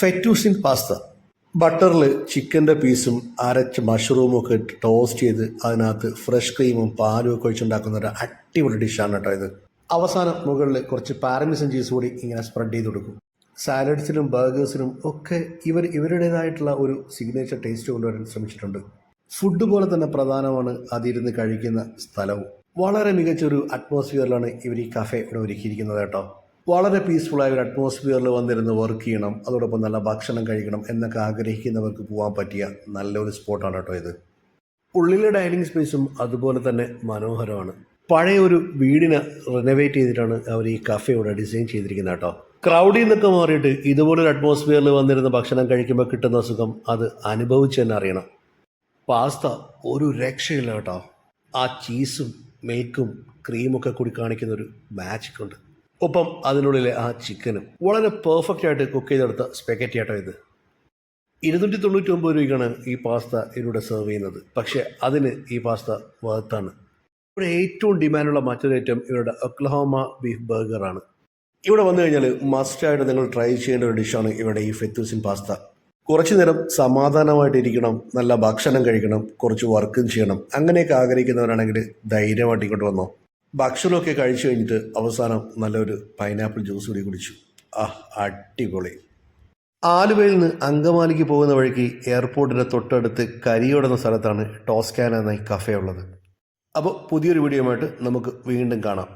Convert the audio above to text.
ഫെറ്റൂസിൻ pasta. ബട്ടറിൽ ചിക്കന്റെ പീസും അരച്ച മഷ്റൂമും ഒക്കെ ഇട്ട് ടോസ്റ്റ് ചെയ്ത് അതിനകത്ത് ഫ്രഷ് ക്രീമും പാലും ഒക്കെ ഒഴിച്ചുണ്ടാക്കുന്ന ഒരു അടിപൊളി ഡിഷാണ് കേട്ടോ ഇത്. അവസാനം മുകളിൽ കുറച്ച് പാരമിസൻ ചീസ് കൂടി ഇങ്ങനെ സ്പ്രെഡ് ചെയ്ത് കൊടുക്കും. സാലഡ്സിനും ബർഗേഴ്സിനും ഒക്കെ ഇവർ ഇവരുടേതായിട്ടുള്ള ഒരു സിഗ്നേച്ചർ ടേസ്റ്റ് കൊണ്ടുവരാൻ ശ്രമിച്ചിട്ടുണ്ട്. ഫുഡ് പോലെ തന്നെ പ്രധാനമാണ് അതിരുന്ന് കഴിക്കുന്ന സ്ഥലവും. വളരെ മികച്ചൊരു അറ്റ്മോസ്ഫിയറിലാണ് ഇവർ ഈ കഫേ ഇവിടെ ഒരുക്കിയിരിക്കുന്നത് കേട്ടോ. വളരെ പീസ്ഫുള്ളായ ഒരു അറ്റ്മോസ്ഫിയറിൽ വന്നിരുന്ന് വർക്ക് ചെയ്യണം അതോടൊപ്പം നല്ല ഭക്ഷണം കഴിക്കണം എന്നൊക്കെ ആഗ്രഹിക്കുന്നവർക്ക് പോകാൻ പറ്റിയ നല്ലൊരു സ്പോട്ടാണ് കേട്ടോ ഇത്. ഉള്ളിലെ ഡൈനിങ് സ്പേസും അതുപോലെ തന്നെ മനോഹരമാണ്. പഴയ ഒരു വീടിനെ റിനോവേറ്റ് ചെയ്തിട്ടാണ് അവർ ഈ കഫേ ഇവിടെ ഡിസൈൻ ചെയ്തിരിക്കുന്നത് കേട്ടോ. ക്രൗഡിൽ നിന്നൊക്കെ മാറിയിട്ട് ഇതുപോലൊരു അറ്റ്മോസ്ഫിയറിൽ വന്നിരുന്ന ഭക്ഷണം കഴിക്കുമ്പോൾ കിട്ടുന്ന സുഖം അത് അനുഭവിച്ച് തന്നെ അറിയണം. പാസ്ത ഒരു രക്ഷയില്ല കേട്ടോ. ആ ചീസും മിൽക്കും ക്രീമൊക്കെ കൂടി കാണിക്കുന്ന ഒരു മാജിക് ഉണ്ട്. ഒപ്പം അതിനുള്ളിലെ ആ ചിക്കനും വളരെ പെർഫെക്റ്റ് ആയിട്ട് കുക്ക് ചെയ്തെടുത്ത സ്പെക്കറ്റി ആട്ടോ ഇത്. ഇരുന്നൂറ്റി തൊണ്ണൂറ്റി ഒമ്പത് രൂപയ്ക്കാണ് ഈ പാസ്ത ഇതിലൂടെ സെർവ് ചെയ്യുന്നത്. പക്ഷേ അതിന് ഈ പാസ്ത വർത്താണ് ഇവിടെ ഏറ്റവും ഡിമാൻഡുള്ള മറ്റൊരു ഐറ്റം ഇവരുടെ ഒക്ലഹോമ ബീഫ് ബർഗറാണ് ഇവിടെ വന്നു കഴിഞ്ഞാൽ മസ്റ്റായിട്ട് നിങ്ങൾ ട്രൈ ചെയ്യേണ്ട ഒരു ഡിഷാണ് ഇവിടെ ഈ ഫെത്തൂസിൻ പാസ്ത കുറച്ചു നേരം സമാധാനമായിട്ടിരിക്കണം നല്ല ഭക്ഷണം കഴിക്കണം കുറച്ച് വർക്കും ചെയ്യണം. അങ്ങനെയൊക്കെ ആഗ്രഹിക്കുന്നവരാണെങ്കിൽ ധൈര്യമായിട്ട് ഇങ്ങോട്ട് വന്നോ. ഭക്ഷണമൊക്കെ കഴിച്ചു കഴിഞ്ഞിട്ട് അവസാനം നല്ലൊരു പൈനാപ്പിൾ ജ്യൂസ് കൂടി കുടിച്ചു. ആ അടിപൊളി. ആലുവയിൽ നിന്ന് അങ്കമാലിക്ക് പോകുന്ന വഴിക്ക് എയർപോർട്ടിന്റെ തൊട്ടടുത്ത് കരിയോട് എന്ന സ്ഥലത്താണ് ടോസ്കാന എന്ന കഫേ ഉള്ളത്. അപ്പോൾ പുതിയൊരു വീഡിയോയുമായിട്ട് നമുക്ക് വീണ്ടും കാണാം.